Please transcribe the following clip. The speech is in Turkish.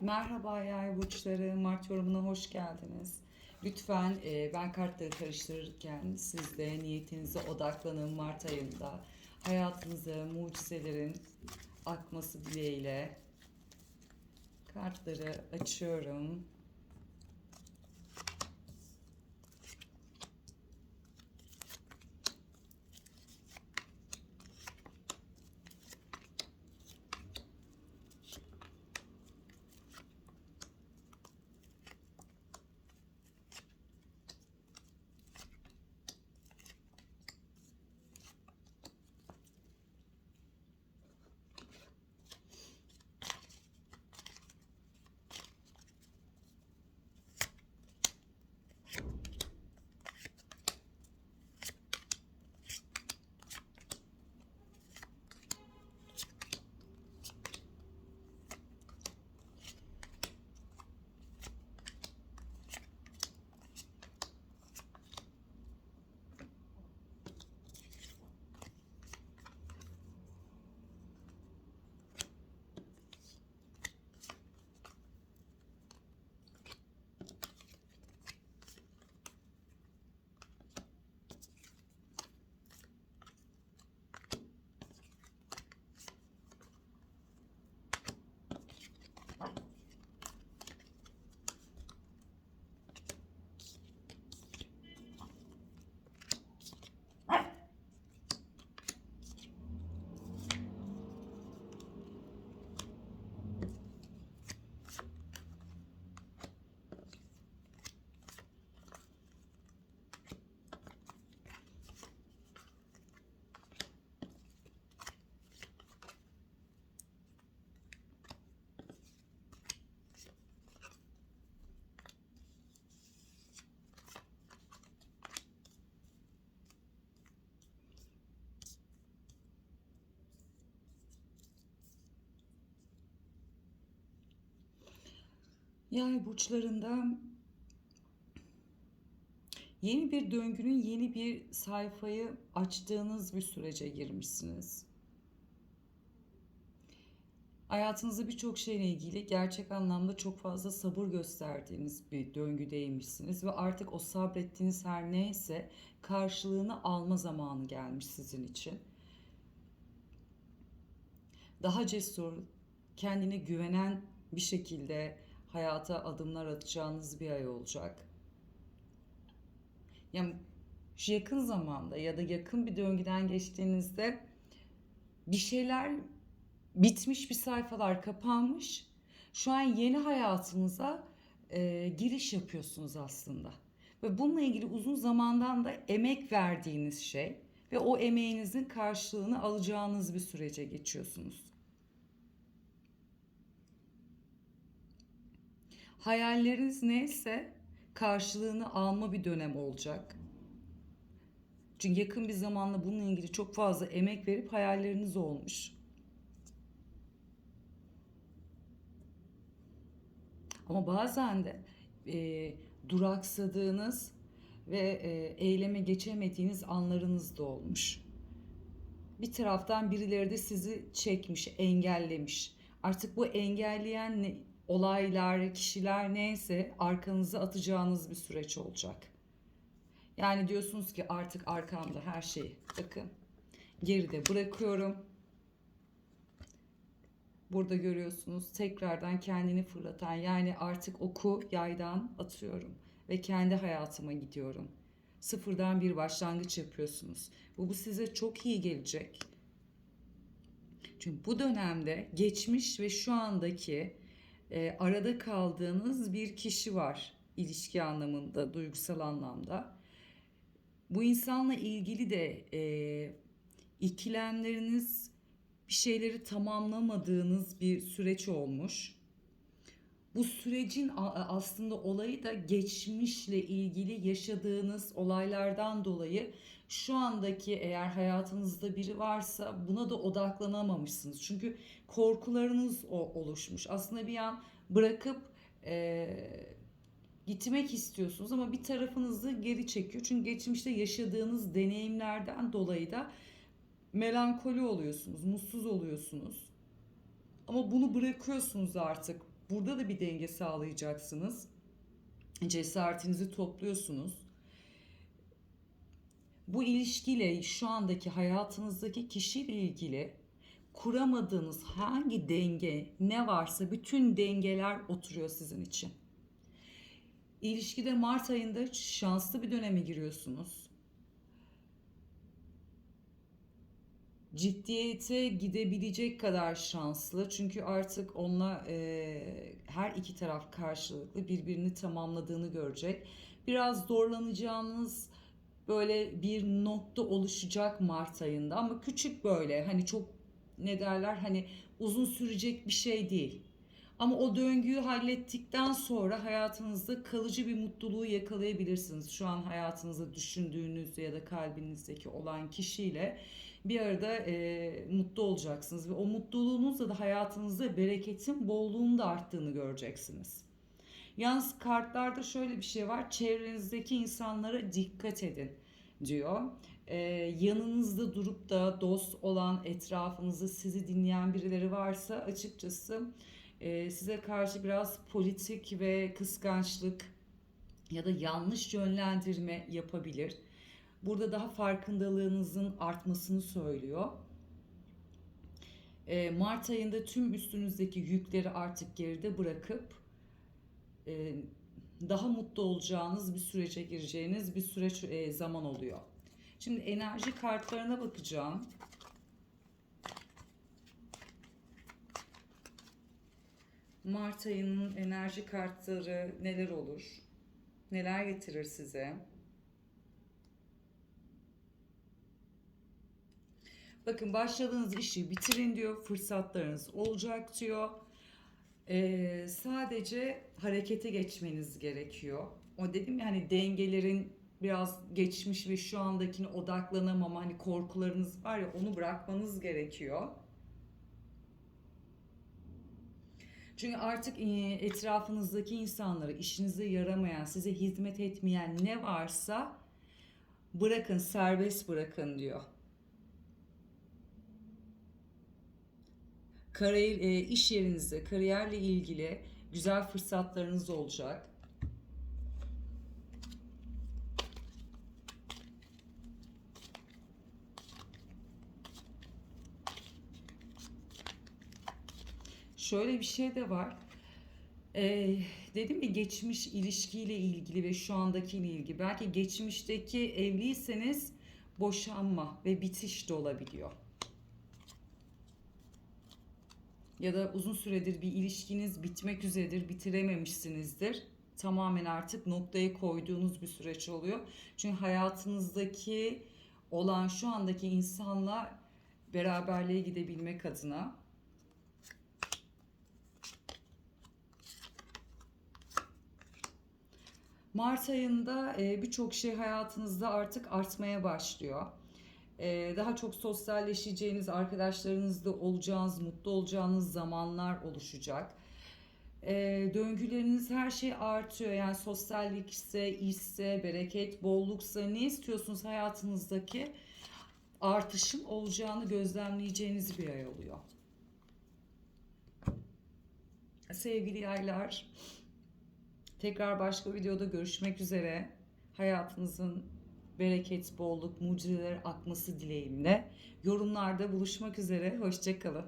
Merhaba yay burçları, Mart yorumuna hoş geldiniz. Lütfen e, ben kartları karıştırırken siz de niyetinize odaklanın Mart ayında. Hayatınıza mucizelerin akması dileğiyle kartları açıyorum. Yay burçlarında yeni bir döngünün yeni bir sayfayı açtığınız bir sürece girmişsiniz. Hayatınızda birçok şeyle ilgili gerçek anlamda çok fazla sabır gösterdiğiniz bir döngüdeymişsiniz ve artık o sabrettiğiniz her neyse karşılığını alma zamanı gelmiş sizin için. Daha cesur, kendine güvenen bir şekilde hayata adımlar atacağınız bir ay olacak. Yani şu yakın zamanda ya da yakın bir döngüden geçtiğinizde bir şeyler bitmiş bir sayfalar kapanmış. Şu an yeni hayatınıza e, giriş yapıyorsunuz aslında. Ve bununla ilgili uzun zamandan da emek verdiğiniz şey ve o emeğinizin karşılığını alacağınız bir sürece geçiyorsunuz. Hayalleriniz neyse karşılığını alma bir dönem olacak. Çünkü yakın bir zamanla bununla ilgili çok fazla emek verip hayalleriniz olmuş. Ama bazen de e, duraksadığınız ve e, eyleme geçemediğiniz anlarınız da olmuş. Bir taraftan birileri de sizi çekmiş, engellemiş. Artık bu engelleyen ne, olaylar, kişiler neyse arkanıza atacağınız bir süreç olacak. Yani diyorsunuz ki artık arkamda her şeyi bakın geride bırakıyorum. Burada görüyorsunuz tekrardan kendini fırlatan yani artık oku yaydan atıyorum ve kendi hayatıma gidiyorum. Sıfırdan bir başlangıç yapıyorsunuz. Bu, bu size çok iyi gelecek. Çünkü bu dönemde geçmiş ve şu andaki e, arada kaldığınız bir kişi var ilişki anlamında, duygusal anlamda. Bu insanla ilgili de e, ikilemleriniz bir şeyleri tamamlamadığınız bir süreç olmuş. Bu sürecin aslında olayı da geçmişle ilgili yaşadığınız olaylardan dolayı şu andaki eğer hayatınızda biri varsa buna da odaklanamamışsınız. Çünkü korkularınız o oluşmuş. Aslında bir an bırakıp e, gitmek istiyorsunuz ama bir tarafınızı geri çekiyor. Çünkü geçmişte yaşadığınız deneyimlerden dolayı da melankoli oluyorsunuz, mutsuz oluyorsunuz. Ama bunu bırakıyorsunuz artık. Burada da bir denge sağlayacaksınız. Cesaretinizi topluyorsunuz. Bu ilişkiyle şu andaki hayatınızdaki kişiyle ilgili kuramadığınız hangi denge ne varsa bütün dengeler oturuyor sizin için. İlişkide Mart ayında şanslı bir döneme giriyorsunuz. Ciddiyete gidebilecek kadar şanslı. Çünkü artık onunla e, her iki taraf karşılıklı birbirini tamamladığını görecek. Biraz zorlanacağınız böyle bir nokta oluşacak Mart ayında ama küçük böyle hani çok ne derler hani uzun sürecek bir şey değil. Ama o döngüyü hallettikten sonra hayatınızda kalıcı bir mutluluğu yakalayabilirsiniz. Şu an hayatınızda düşündüğünüz ya da kalbinizdeki olan kişiyle bir arada e, mutlu olacaksınız ve o mutluluğunuzla da hayatınızda bereketin, bolluğun da arttığını göreceksiniz. Yalnız kartlarda şöyle bir şey var. Çevrenizdeki insanlara dikkat edin diyor. Ee, yanınızda durup da dost olan etrafınızda sizi dinleyen birileri varsa açıkçası e, size karşı biraz politik ve kıskançlık ya da yanlış yönlendirme yapabilir. Burada daha farkındalığınızın artmasını söylüyor. E, Mart ayında tüm üstünüzdeki yükleri artık geride bırakıp e, daha mutlu olacağınız bir sürece gireceğiniz bir süreç e, zaman oluyor. Şimdi enerji kartlarına bakacağım. Mart ayının enerji kartları neler olur? Neler getirir size? Bakın başladığınız işi bitirin diyor. Fırsatlarınız olacak diyor. Ee, sadece harekete geçmeniz gerekiyor. O dedim ya hani dengelerin biraz geçmiş ve şu andakine odaklanamama hani korkularınız var ya onu bırakmanız gerekiyor. Çünkü artık etrafınızdaki insanları işinize yaramayan, size hizmet etmeyen ne varsa bırakın, serbest bırakın diyor. Kariyer, e, iş yerinizde kariyerle ilgili güzel fırsatlarınız olacak. Şöyle bir şey de var. Ee, dedim ya geçmiş ilişkiyle ilgili ve şu andakiyle ilgili. Belki geçmişteki evliyseniz boşanma ve bitiş de olabiliyor. Ya da uzun süredir bir ilişkiniz bitmek üzeredir, bitirememişsinizdir. Tamamen artık noktayı koyduğunuz bir süreç oluyor. Çünkü hayatınızdaki olan şu andaki insanla beraberliğe gidebilmek adına Mart ayında birçok şey hayatınızda artık artmaya başlıyor. E, daha çok sosyalleşeceğiniz, arkadaşlarınızla olacağınız, mutlu olacağınız zamanlar oluşacak. E, döngüleriniz her şey artıyor. Yani sosyallikse, işse, bereket, bolluksa ne istiyorsunuz hayatınızdaki artışın olacağını gözlemleyeceğiniz bir ay oluyor. Sevgili yaylar, Tekrar başka videoda görüşmek üzere. Hayatınızın bereket, bolluk, mucizeler akması dileğimle. Yorumlarda buluşmak üzere. Hoşçakalın.